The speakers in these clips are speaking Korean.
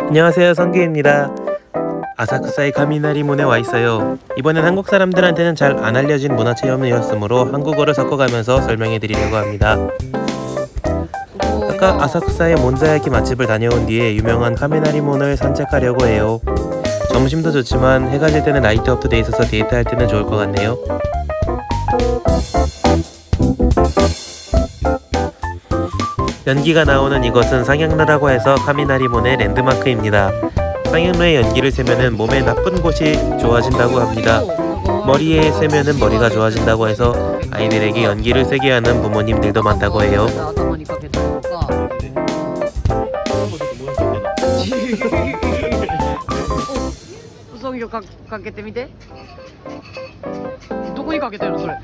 안녕하세요 성규입니다. 아사쿠사의 카미나리문에 와 있어요. 이번엔 한국 사람들한테는 잘 안 알려진 문화체험이었으므로 한국어를 섞어가면서 설명해 드리려고 합니다. 아까 아사쿠사의 몬자야키 맛집을 다녀온 뒤에 유명한 카미나리문을 산책하려고 해요. 점심도 좋지만 해가 질 때는 라이트업도 돼 있어서 데이트할 때는 좋을 것 같네요 연기가 나오는 이것은 상향루라고 해서 카미나리몬의 랜드마크입니다. 상향루의 연기를 세면은 몸에 나쁜 곳이 좋아진다고 합니다. 머리에 세면은 머리가 좋아진다고 해서 아이들에게 연기를 세게 하는 부모님들도 많다고 해요. 頭にかけたりとかおソンギョかかけてみてどこにかけてるのそれ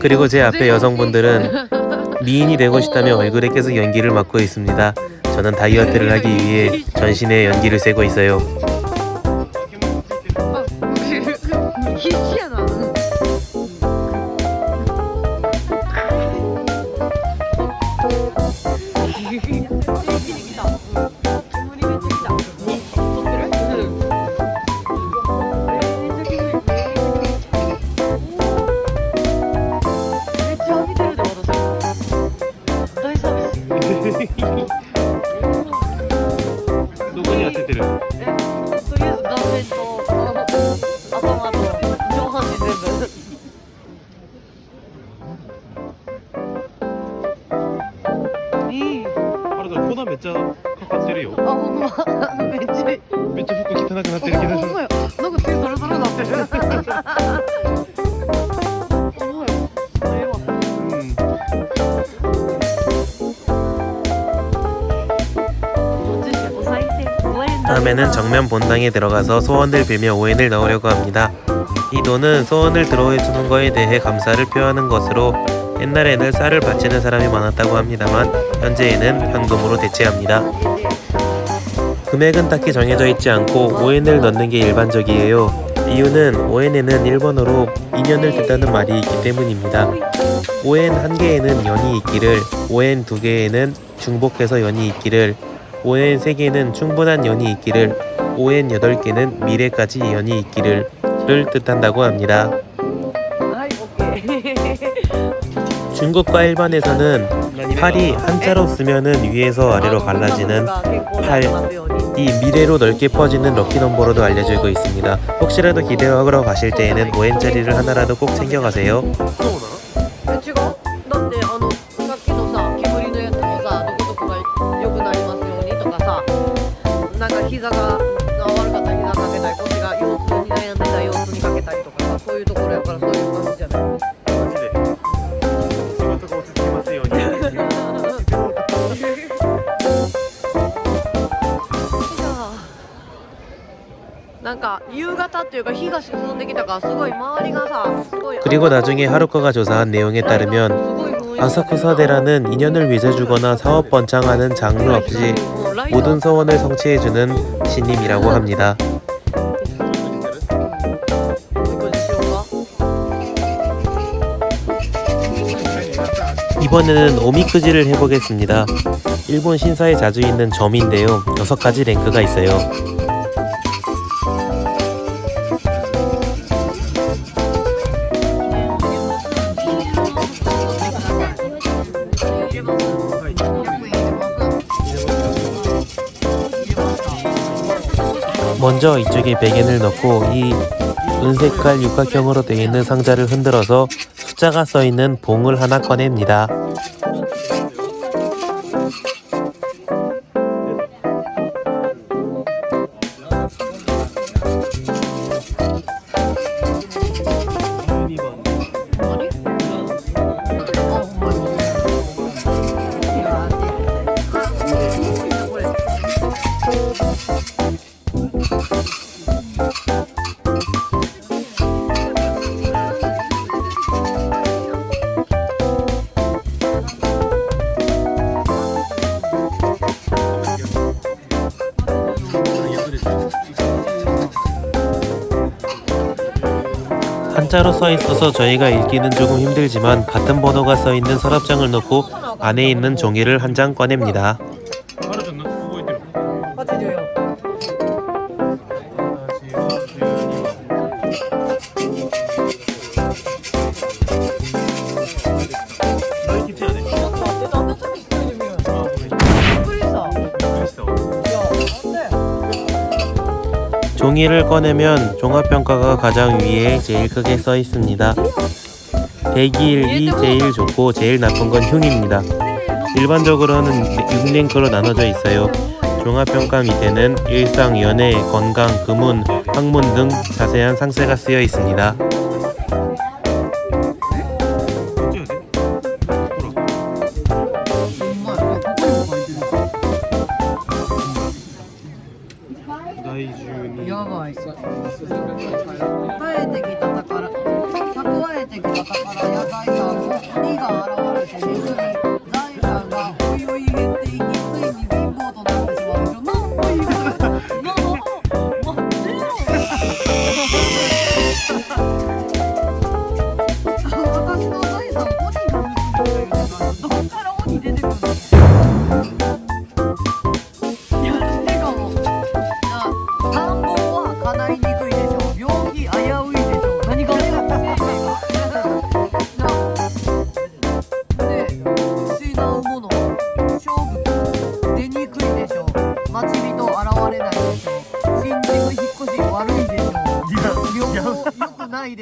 그리고 제 앞에 여성분들은 미인이 되고 싶다며 얼굴에 계속 연기를 맡고 있습니다. 저는 다이어트를 하기 위해 전신에 연기를 세고 있어요. 아, 그, 그, 그, 희한하 どこに当ててる？えとりあえず顔面と頭と上半身全部いいあれだ粉めっちゃかかってるよあほんまめっちゃめっちゃ服汚くなってほんまほんまやなんか手ザラザラなってる 다음에는 정면 본당에 들어가서 소원을 빌며 오엔을 넣으려고 합니다. 이 돈은 소원을 들어해주는 거에 대해 감사를 표하는 것으로 옛날에는 쌀을 바치는 사람이 많았다고 합니다만 현재에는 현금으로 대체합니다. 금액은 딱히 정해져 있지 않고 오엔을 넣는 게 일반적이에요. 이유는 오엔에는 일본어로 인연을 뜻하는 말이 있기 때문입니다. 오엔 한 개에는 연이 있기를, 오엔 두 개에는 중복해서 연이 있기를, 5엔 3개는 충분한 연이 있기를 5엔 8개는 미래까지 연이 있기를 를 뜻한다고 합니다. 중국과 일본에서는 팔이 한자로 쓰면은 위에서 아래로 갈라지는 팔. 이 미래로 넓게 퍼지는 럭키넘버로도 알려지고 있습니다. 혹시라도 기대하러 가실 때에는 5엔짜리를 하나라도 꼭 챙겨가세요. なんか夕方っていうか日が沈んできたからすごい周りがさすごい 그리고 나중에 하루코가 조사한 내용에 따르면 아사쿠사데라는 인연을 빚어주거나 사업 번창하는 장르 없이 모든 소원을 성취해주는 신님이라고 합니다. 이번에는 오미크지를 해보겠습니다. 일본 신사에 자주 있는 점인데요. 6가지 랭크가 있어요. 먼저 이쪽에 베겐을 넣고 이 은색깔 육각형으로 되어 있는 상자를 흔들어서 숫자가 써 있는 봉을 하나 꺼냅니다. 한자로 써 있어서 저희가 읽기는 조금 힘들지만 같은 번호가 써 있는 서랍장을 놓고 안에 있는 종이를 한 장 꺼냅니다. 종이를 꺼내면 종합평가가 가장 위에 제일 크게 써 있습니다. 대기일이 제일 좋고 제일 나쁜 건 흉입니다. 일반적으로는 6랭크로 나눠져 있어요. 종합평가 밑에는 일상, 연애, 건강, 금운, 학문 등 자세한 상세가 쓰여 있습니다. い。耐えてきた宝。蓄えてきた宝。や財産も鬼が現れて水に。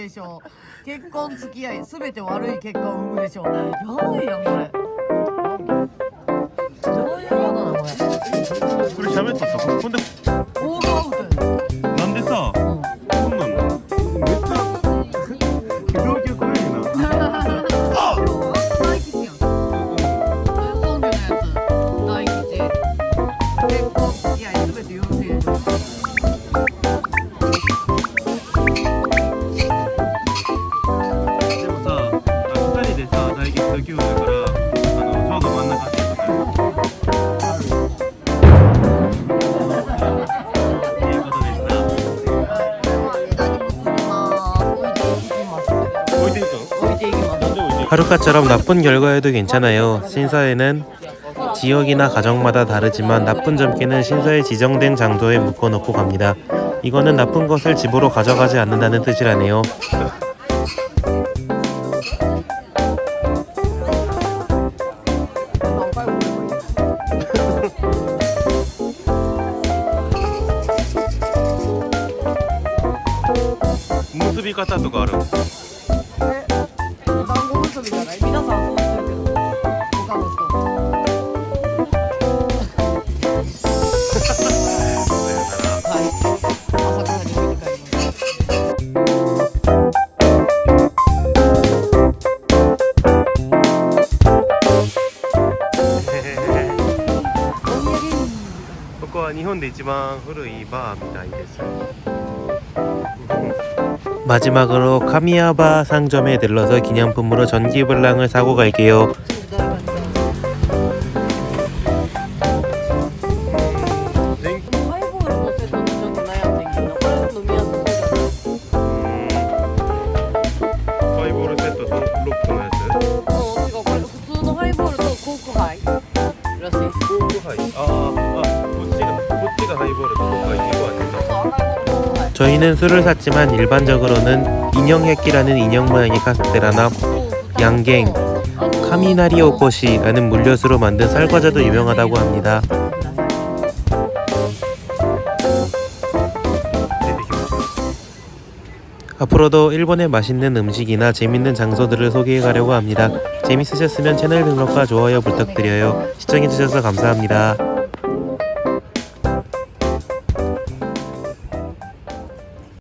でしょ結婚付き合いすべて悪い結果を生むでしょう。やばいやんこれ。どういうことなのこれ。これ喋っとった？ほんで。 하루카처럼 나쁜 결과에도 괜찮아요. 신사에는 지역이나 가정마다 다르지만 나쁜 점괘는 신사에 지정된 장소에 묶어놓고 갑니다. 이거는 나쁜 것을 집으로 가져가지 않는다는 뜻이라네요. 日本で一番古いバーみたいです 마지막으로 카미야바 상점에 들러서 기념품으로 전기블랑을 사고 갈게요. 저희는 술을 샀지만 일반적으로는 인형해끼라는 인형 모양의 카스테라나 양갱, 카미나리 오코시라는 물엿으로 만든 쌀과자도 유명하다고 합니다. 앞으로도 일본의 맛있는 음식이나 재밌는 장소들을 소개해 가려고 합니다. 재밌으셨으면 채널 등록과 좋아요 부탁드려요. 시청해주셔서 감사합니다.